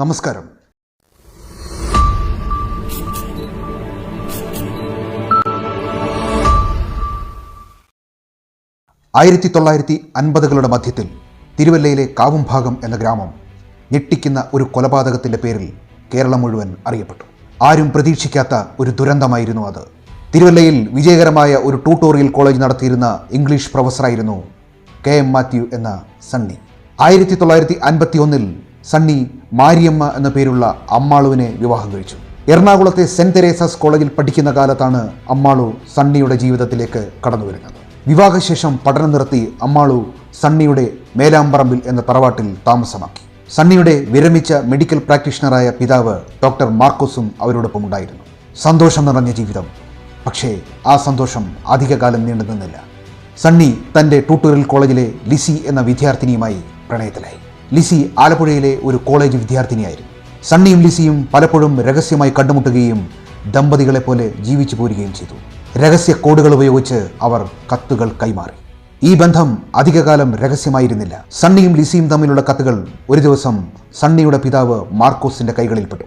നമസ്കാരം. ആയിരത്തി തൊള്ളായിരത്തി അൻപതുകളുടെ മധ്യത്തിൽ തിരുവല്ലയിലെ കാവുംഭാഗം എന്ന ഗ്രാമം ഞെട്ടിക്കുന്ന ഒരു കൊലപാതകത്തിന്റെ പേരിൽ കേരളം മുഴുവൻ അറിയപ്പെട്ടു. ആരും പ്രതീക്ഷിക്കാത്ത ഒരു ദുരന്തമായിരുന്നു അത്. തിരുവല്ലയിൽ വിജയകരമായ ഒരു ട്യൂട്ടോറിയൽ കോളേജ് നടത്തിയിരുന്ന ഇംഗ്ലീഷ് പ്രൊഫസറായിരുന്നു കെ എം മാത്യു എന്ന സണ്ണി. ആയിരത്തി തൊള്ളായിരത്തി അൻപത്തി ഒന്നിൽ സണ്ണി മാരിയമ്മ എന്ന പേരുള്ള അമ്മാളുവിനെ വിവാഹം കഴിച്ചു. എറണാകുളത്തെ സെന്റ് തെരേസസ് കോളേജിൽ പഠിക്കുന്ന കാലത്താണ് അമ്മാളു സണ്ണിയുടെ ജീവിതത്തിലേക്ക് കടന്നു വരുന്നത്. വിവാഹശേഷം പഠനം നിർത്തി അമ്മാളു സണ്ണിയുടെ മേലാമ്പറമ്പിൽ എന്ന തറവാട്ടിൽ താമസമാക്കി. സണ്ണിയുടെ വിരമിച്ച മെഡിക്കൽ പ്രാക്ടീഷണറായ പിതാവ് ഡോക്ടർ മാർക്കോസും അവരോടൊപ്പം ഉണ്ടായിരുന്നു. സന്തോഷം നിറഞ്ഞ ജീവിതം. പക്ഷേ ആ സന്തോഷം അധികകാലം നീണ്ടു നിന്നില്ല. സണ്ണി തന്റെ ട്യൂട്ടോറിയൽ കോളേജിലെ ലിസി എന്ന വിദ്യാർത്ഥിനിയുമായി പ്രണയത്തിലായി. ലിസി ആലപ്പുഴയിലെ ഒരു കോളേജ് വിദ്യാർത്ഥിനിയായിരുന്നു. സണ്ണിയും ലിസിയും പലപ്പോഴും രഹസ്യമായി കണ്ടുമുട്ടുകയും ദമ്പതികളെ പോലെ ജീവിച്ചു പോരുകയും ചെയ്തു. രഹസ്യ കോഡുകൾ ഉപയോഗിച്ച് അവർ കത്തുകൾ കൈമാറി. ഈ ബന്ധം അധികകാലം രഹസ്യമായിരുന്നില്ല. സണ്ണിയും ലിസിയും തമ്മിലുള്ള കത്തുകൾ ഒരു ദിവസം സണ്ണിയുടെ പിതാവ് മാർക്കോസിന്റെ കൈകളിൽപ്പെട്ടു.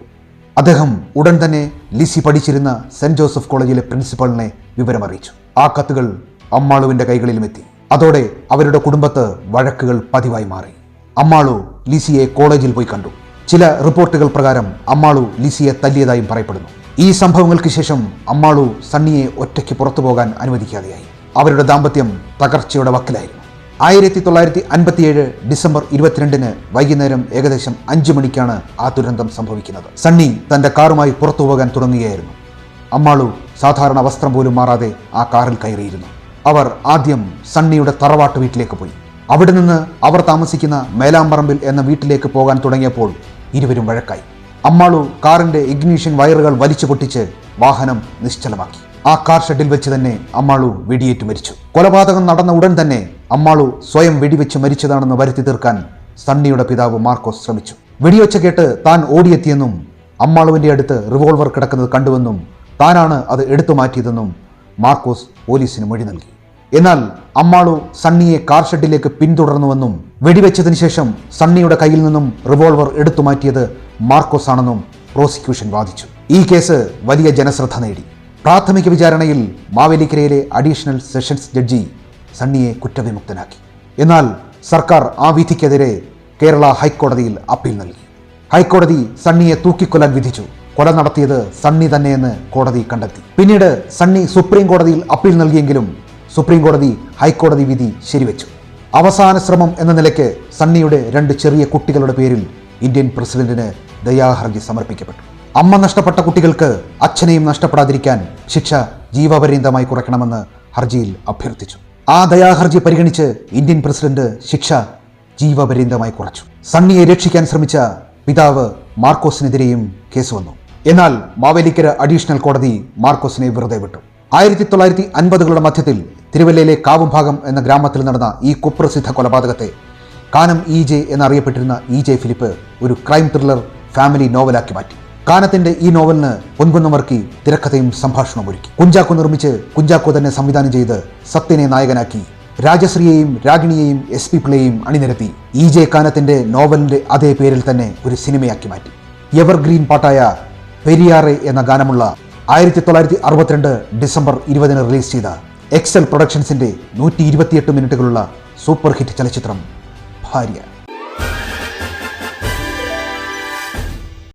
അദ്ദേഹം ഉടൻ തന്നെ ലിസി പഠിച്ചിരുന്ന സെന്റ് ജോസഫ് കോളേജിലെ പ്രിൻസിപ്പളിനെ വിവരമറിയിച്ചു. ആ കത്തുകൾ അമ്മാളുവിന്റെ കൈകളിലും എത്തി അതോടെ അവരുടെ കുടുംബത്ത് വഴക്കുകൾ പതിവായി മാറി. അമ്മാളു ലിസിയെ കോളേജിൽ പോയി കണ്ടു. ചില റിപ്പോർട്ടുകൾ പ്രകാരം അമ്മാളു ലിസിയെ തല്ലിയതായും പറയപ്പെടുന്നു. ഈ സംഭവങ്ങൾക്ക് ശേഷം അമ്മാളു സണ്ണിയെ ഒറ്റയ്ക്ക് പുറത്തു പോകാൻ അനുവദിക്കാതെയായി. അവരുടെ ദാമ്പത്യം തകർച്ചയുടെ വക്കിലായിരുന്നു. ആയിരത്തി തൊള്ളായിരത്തി അൻപത്തിയേഴ് ഡിസംബർ ഇരുപത്തിരണ്ടിന് വൈകുന്നേരം ഏകദേശം അഞ്ചു മണിക്കാണ് ആ ദുരന്തം സംഭവിക്കുന്നത്. സണ്ണി തന്റെ കാറുമായി പുറത്തു പോകാൻ തുടങ്ങുകയായിരുന്നു. അമ്മാളു സാധാരണ വസ്ത്രം പോലും മാറാതെ ആ കാറിൽ കയറിയിരുന്നു. അവർ ആദ്യം സണ്ണിയുടെ തറവാട്ട് വീട്ടിലേക്ക് പോയി. അവിടെ നിന്ന് അവർ താമസിക്കുന്ന മേലാമ്പറമ്പിൽ എന്ന വീട്ടിലേക്ക് പോകാൻ തുടങ്ങിയപ്പോൾ ഇരുവരും വഴക്കായി. അമ്മാളു കാറിന്റെ ഇഗ്നീഷൻ വയറുകൾ വലിച്ചു പൊട്ടിച്ച് വാഹനം നിശ്ചലമാക്കി. ആ കാർ ഷെഡിൽ വെച്ച് തന്നെ അമ്മാളു വെടിയേറ്റ് മരിച്ചു. കൊലപാതകം നടന്ന ഉടൻ തന്നെ അമ്മാളു സ്വയം വെടിവെച്ച് മരിച്ചതാണെന്ന് വരുത്തി തീർക്കാൻ സണ്ണിയുടെ പിതാവ് മാർക്കോസ് ശ്രമിച്ചു. വെടിവെച്ച കേട്ട് താൻ ഓടിയെത്തിയെന്നും അമ്മാളുവിന്റെ അടുത്ത് റിവോൾവർ കിടക്കുന്നത് കണ്ടുവെന്നും താനാണ് അത് എടുത്തു മാറ്റിയതെന്നും മാർക്കോസ് പോലീസിന് മൊഴി നൽകി. എന്നാൽ അമ്മാളു സണ്ണിയെ കാർ ഷെഡിലേക്ക് പിന്തുടർന്നുവെന്നും വെടിവെച്ചതിന് ശേഷം സണ്ണിയുടെ കയ്യിൽ നിന്നും റിവോൾവർ എടുത്തു മാറ്റിയത് മാർക്കോസ് ആണെന്നും പ്രോസിക്യൂഷൻ വാദിച്ചു. ഈ കേസ് വലിയ ജനശ്രദ്ധ നേടി. പ്രാഥമിക വിചാരണയിൽ മാവേലിക്കരയിലെ അഡീഷണൽ സെഷൻസ് ജഡ്ജി സണ്ണിയെ കുറ്റവിമുക്തനാക്കി. എന്നാൽ സർക്കാർ ആ വിധിക്കെതിരെ കേരള ഹൈക്കോടതിയിൽ അപ്പീൽ നൽകി. ഹൈക്കോടതി സണ്ണിയെ തൂക്കിക്കൊല്ലാൻ വിധിച്ചു. കൊല നടത്തിയത് സണ്ണി തന്നെയെന്ന് കോടതി കണ്ടെത്തി. പിന്നീട് സണ്ണി സുപ്രീം കോടതിയിൽ അപ്പീൽ നൽകിയെങ്കിലും സുപ്രീം കോടതി ഹൈക്കോടതി വിധി ശരിവെച്ചു. അവസാന ശ്രമം എന്ന നിലയ്ക്ക് സണ്ണിയുടെ രണ്ട് ചെറിയ കുട്ടികളുടെ പേരിൽ ഇന്ത്യൻ പ്രസിഡന്റിന് ദയാഹർജി സമർപ്പിക്കപ്പെട്ടു. അമ്മ നഷ്ടപ്പെട്ട കുട്ടികൾക്ക് അച്ഛനെയും നഷ്ടപ്പെടാതിരിക്കാൻ ശിക്ഷ ജീവപര്യന്തമായി കുറയ്ക്കണമെന്ന് ഹർജിയിൽ അഭ്യർത്ഥിച്ചു. ആ ദയാഹർജി പരിഗണിച്ച് ഇന്ത്യൻ പ്രസിഡന്റ് ശിക്ഷ ജീവപര്യന്തമായി കുറച്ചു. സണ്ണിയെ രക്ഷിക്കാൻ ശ്രമിച്ച പിതാവ് മാർക്കോസിനെതിരെയും കേസ് വന്നു. എന്നാൽ മാവേലിക്കര അഡീഷണൽ കോടതി മാർക്കോസിനെ വെറുതെ വിട്ടു. ആയിരത്തി തൊള്ളായിരത്തി അൻപതുകളുടെ മധ്യത്തിൽ തിരുവല്ലയിലെ കാവുംഭാഗം എന്ന ഗ്രാമത്തിൽ നടന്ന ഈ കുപ്രസിദ്ധ കൊലപാതകത്തെ കാനം ഇ ജെ എന്നറിയപ്പെട്ടിരുന്ന ഇ ജെ ഫിലിപ്പ് ഒരു ക്രൈം ത്രില്ലർ ഫാമിലി നോവലാക്കി മാറ്റി. കാനത്തിന്റെ ഈ നോവലിന് പൊൻകുന്നമർക്കി തിരക്കഥയും സംഭാഷണവും ഒരുക്കി. കുഞ്ചാക്കോ നിർമ്മിച്ച് കുഞ്ചാക്കോ തന്നെ സംവിധാനം ചെയ്ത് സത്യനെ നായകനാക്കി രാജശ്രീയെയും രാഗിണിയെയും എസ് പി പിള്ളയെയും അണിനിരത്തി ഇ ജെ കാനത്തിന്റെ നോവലിന്റെ അതേ പേരിൽ തന്നെ ഒരു സിനിമയാക്കി മാറ്റി. എവർഗ്രീൻ പാട്ടായ പെരിയാറെ എന്ന ഗാനമുള്ള ആയിരത്തി തൊള്ളായിരത്തി അറുപത്തിരണ്ട് ഡിസംബർ ഇരുപതിന് റിലീസ് ചെയ്ത എക്സൽ പ്രൊഡക്ഷൻസിന്റെ നൂറ്റി ഇരുപത്തിയെട്ട് മിനിറ്റുകളുള്ള സൂപ്പർ ഹിറ്റ് ചലച്ചിത്രം ഭാര്യ.